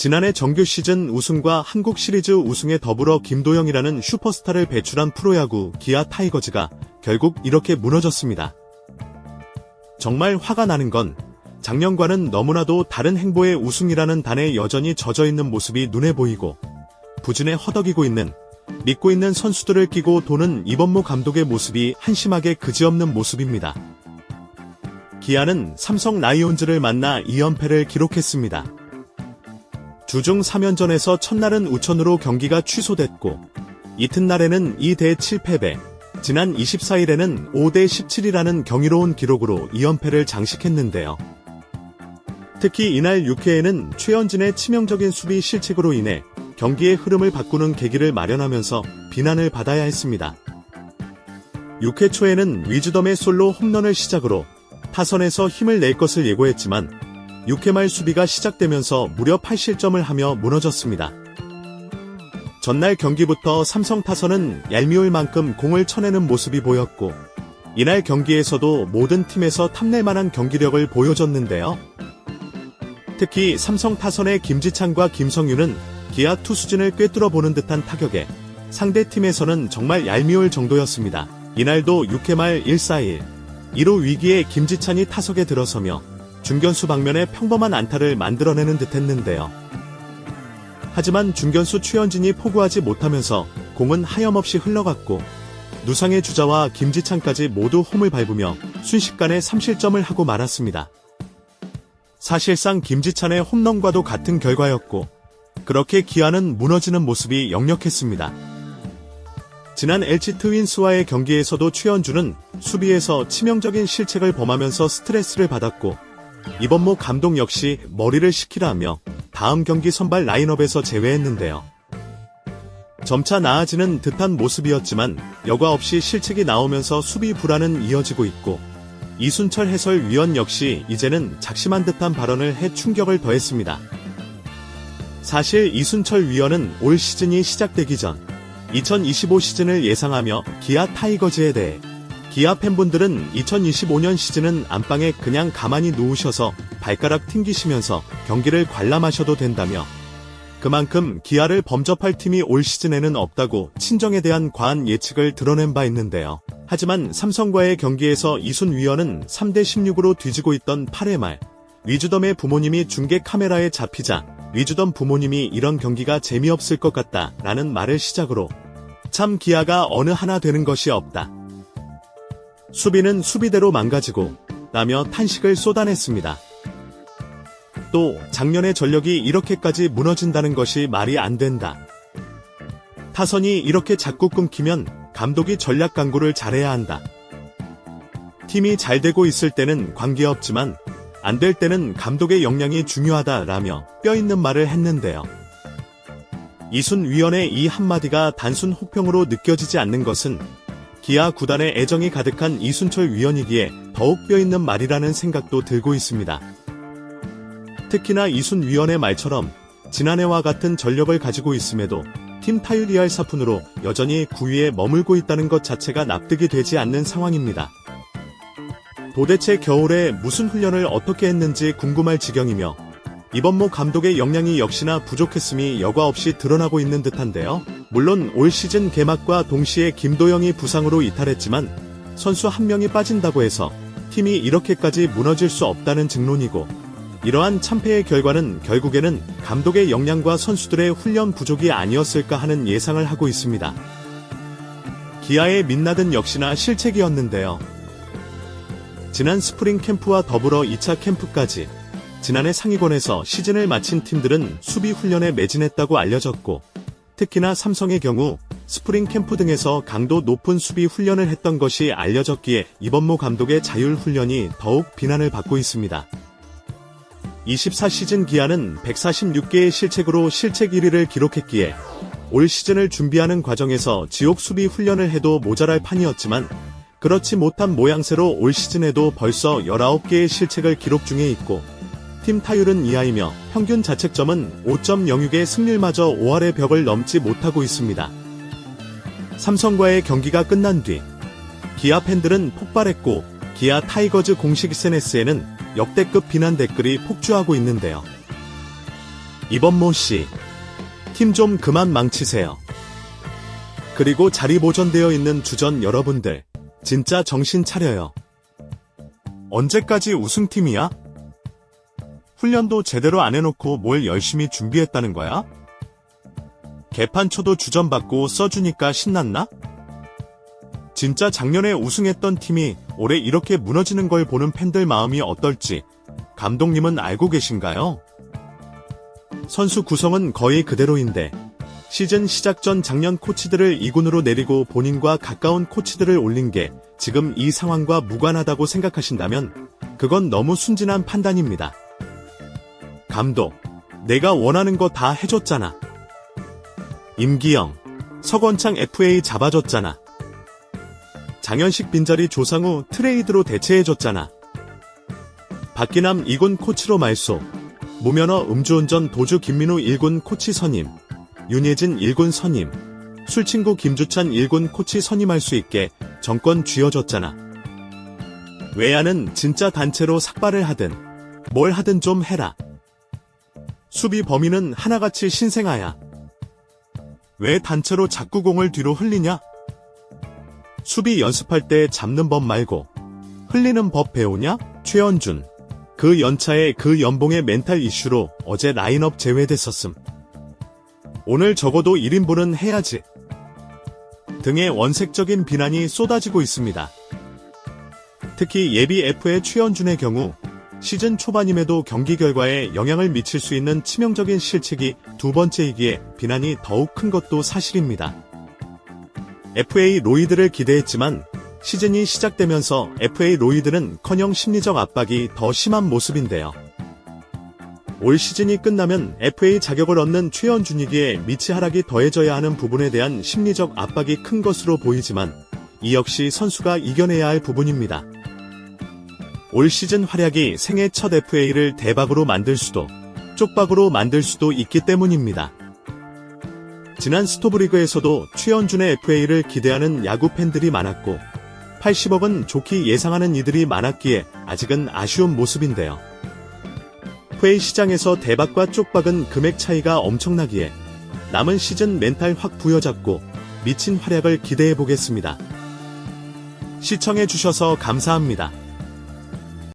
지난해 정규 시즌 우승과 한국 시리즈 우승에 더불어 김도영이라는 슈퍼스타를 배출한 프로야구 기아 타이거즈가 결국 이렇게 무너졌습니다. 정말 화가 나는 건 작년과는 너무나도 다른 행보의 우승이라는 단에 여전히 젖어 있는 모습이 눈에 보이고 부진에 허덕이고 있는 믿고 있는 선수들을 끼고 도는 이범무 감독의 모습이 한심하게 그지없는 모습입니다. 기아는 삼성 라이온즈를 만나 2연패를 기록했습니다. 주중 3연전에서 첫날은 우천으로 경기가 취소됐고 이튿날에는 2대 7패배, 지난 24일에는 5대 17이라는 경이로운 기록으로 2연패를 장식했는데요. 특히 이날 6회에는 최현진의 치명적인 수비 실책으로 인해 경기의 흐름을 바꾸는 계기를 마련하면서 비난을 받아야 했습니다. 6회 초에는 위즈덤의 솔로 홈런을 시작으로 타선에서 힘을 낼 것을 예고했지만 6회 말 수비가 시작되면서 무려 8실점을 하며 무너졌습니다. 전날 경기부터 삼성 타선은 얄미울 만큼 공을 쳐내는 모습이 보였고 이날 경기에서도 모든 팀에서 탐낼 만한 경기력을 보여줬는데요. 특히 삼성 타선의 김지찬과 김성윤은 기아 투수진을 꿰뚫어 보는 듯한 타격에 상대 팀에서는 정말 얄미울 정도였습니다. 이날도 6회 말 1-4-1, 1호 위기에 김지찬이 타석에 들어서며 중견수 방면에 평범한 안타를 만들어내는 듯했는데요. 하지만 중견수 최현진이 포구하지 못하면서 공은 하염없이 흘러갔고 누상의 주자와 김지찬까지 모두 홈을 밟으며 순식간에 3실점을 하고 말았습니다. 사실상 김지찬의 홈런과도 같은 결과였고 그렇게 기아는 무너지는 모습이 역력했습니다. 지난 LG 트윈스와의 경기에서도 최현주는 수비에서 치명적인 실책을 범하면서 스트레스를 받았고 이번모 감독 역시 머리를 식히라며 다음 경기 선발 라인업에서 제외했는데요. 점차 나아지는 듯한 모습이었지만 여과 없이 실책이 나오면서 수비 불안은 이어지고 있고 이순철 해설위원 역시 이제는 작심한 듯한 발언을 해 충격을 더했습니다. 사실 이순철 위원은 올 시즌이 시작되기 전 2025 시즌을 예상하며 기아 타이거즈에 대해 기아 팬분들은 2025년 시즌은 안방에 그냥 가만히 누우셔서 발가락 튕기시면서 경기를 관람하셔도 된다며 그만큼 기아를 범접할 팀이 올 시즌에는 없다고 친정에 대한 과한 예측을 드러낸 바 있는데요. 하지만 삼성과의 경기에서 이순 위원은 3대 16으로 뒤지고 있던 8회 말 위주덤의 부모님이 중계 카메라에 잡히자 위주덤 부모님이 이런 경기가 재미없을 것 같다 라는 말을 시작으로 참 기아가 어느 하나 되는 것이 없다. 수비는 수비대로 망가지고 라며 탄식을 쏟아냈습니다. 또 작년의 전력이 이렇게까지 무너진다는 것이 말이 안 된다. 타선이 이렇게 자꾸 끊기면 감독이 전략 강구를 잘해야 한다. 팀이 잘 되고 있을 때는 관계없지만 안 될 때는 감독의 역량이 중요하다라며 뼈 있는 말을 했는데요. 이순 위원의 이 한마디가 단순 혹평으로 느껴지지 않는 것은 기아 구단의 애정이 가득한 이순철 위원이기에 더욱 뼈 있는 말이라는 생각도 들고 있습니다. 특히나 이순 위원의 말처럼 지난해와 같은 전력을 가지고 있음에도 팀 타율 이할 사푼으로 여전히 9위에 머물고 있다는 것 자체가 납득이 되지 않는 상황입니다. 도대체 겨울에 무슨 훈련을 어떻게 했는지 궁금할 지경이며 이번모 감독의 역량이 역시나 부족했음이 여과 없이 드러나고 있는 듯한데요. 물론 올 시즌 개막과 동시에 김도영이 부상으로 이탈했지만 선수 한 명이 빠진다고 해서 팀이 이렇게까지 무너질 수 없다는 증론이고 이러한 참패의 결과는 결국에는 감독의 역량과 선수들의 훈련 부족이 아니었을까 하는 예상을 하고 있습니다. 기아의 민낯은 역시나 실책이었는데요. 지난 스프링 캠프와 더불어 2차 캠프까지 지난해 상위권에서 시즌을 마친 팀들은 수비 훈련에 매진했다고 알려졌고 특히나 삼성의 경우 스프링 캠프 등에서 강도 높은 수비 훈련을 했던 것이 알려졌기에 이번모 감독의 자율 훈련이 더욱 비난을 받고 있습니다. 24 시즌 기아는 146개의 실책으로 실책 1위를 기록했기에 올 시즌을 준비하는 과정에서 지옥 수비 훈련을 해도 모자랄 판이었지만 그렇지 못한 모양새로 올 시즌에도 벌써 19개의 실책을 기록 중에 있고 팀 타율은 이하이며 평균 자책점은 5.06의 승률마저 5할의 벽을 넘지 못하고 있습니다. 삼성과의 경기가 끝난 뒤 기아 팬들은 폭발했고 기아 타이거즈 공식 SNS에는 역대급 비난 댓글이 폭주하고 있는데요. 이범모 씨, 팀 좀 그만 망치세요. 그리고 자리 보존되어 있는 주전 여러분들, 진짜 정신 차려요. 언제까지 우승팀이야? 훈련도 제대로 안 해놓고 뭘 열심히 준비했다는 거야? 개판 쳐도 주전 받고 써주니까 신났나? 진짜 작년에 우승했던 팀이 올해 이렇게 무너지는 걸 보는 팬들 마음이 어떨지 감독님은 알고 계신가요? 선수 구성은 거의 그대로인데 시즌 시작 전 작년 코치들을 2군으로 내리고 본인과 가까운 코치들을 올린 게 지금 이 상황과 무관하다고 생각하신다면 그건 너무 순진한 판단입니다. 감독, 내가 원하는 거 다 해줬잖아. 임기영, 서건창 FA 잡아줬잖아. 장현식 빈자리 조상우 트레이드로 대체해줬잖아. 박기남 2군 코치로 말소, 무면허 음주운전 도주 김민우 1군 코치 선임, 윤예진 1군 선임, 술친구 김주찬 1군 코치 선임할 수 있게 정권 쥐어줬잖아. 외야는 진짜 단체로 삭발을 하든 뭘 하든 좀 해라. 수비 범위는 하나같이 신생아야. 왜 단체로 자꾸 공을 뒤로 흘리냐? 수비 연습할 때 잡는 법 말고 흘리는 법 배우냐? 최원준. 그 연차에 그 연봉의 멘탈 이슈로 어제 라인업 제외됐었음. 오늘 적어도 1인분은 해야지. 등의 원색적인 비난이 쏟아지고 있습니다. 특히 예비 F의 최원준의 경우 시즌 초반임에도 경기 결과에 영향을 미칠 수 있는 치명적인 실책이 두 번째이기에 비난이 더욱 큰 것도 사실입니다. FA 로이드를 기대했지만 시즌이 시작되면서 FA 로이드는 커녕 심리적 압박이 더 심한 모습인데요. 올 시즌이 끝나면 FA 자격을 얻는 최연준이기에 미치 하락이 더해져야 하는 부분에 대한 심리적 압박이 큰 것으로 보이지만 이 역시 선수가 이겨내야 할 부분입니다. 올 시즌 활약이 생애 첫 FA를 대박으로 만들 수도 쪽박으로 만들 수도 있기 때문입니다. 지난 스토브리그에서도 최연준의 FA를 기대하는 야구 팬들이 많았고 80억은 좋게 예상하는 이들이 많았기에 아직은 아쉬운 모습인데요. FA 시장에서 대박과 쪽박은 금액 차이가 엄청나기에 남은 시즌 멘탈 확 부여잡고 미친 활약을 기대해 보겠습니다. 시청해 주셔서 감사합니다.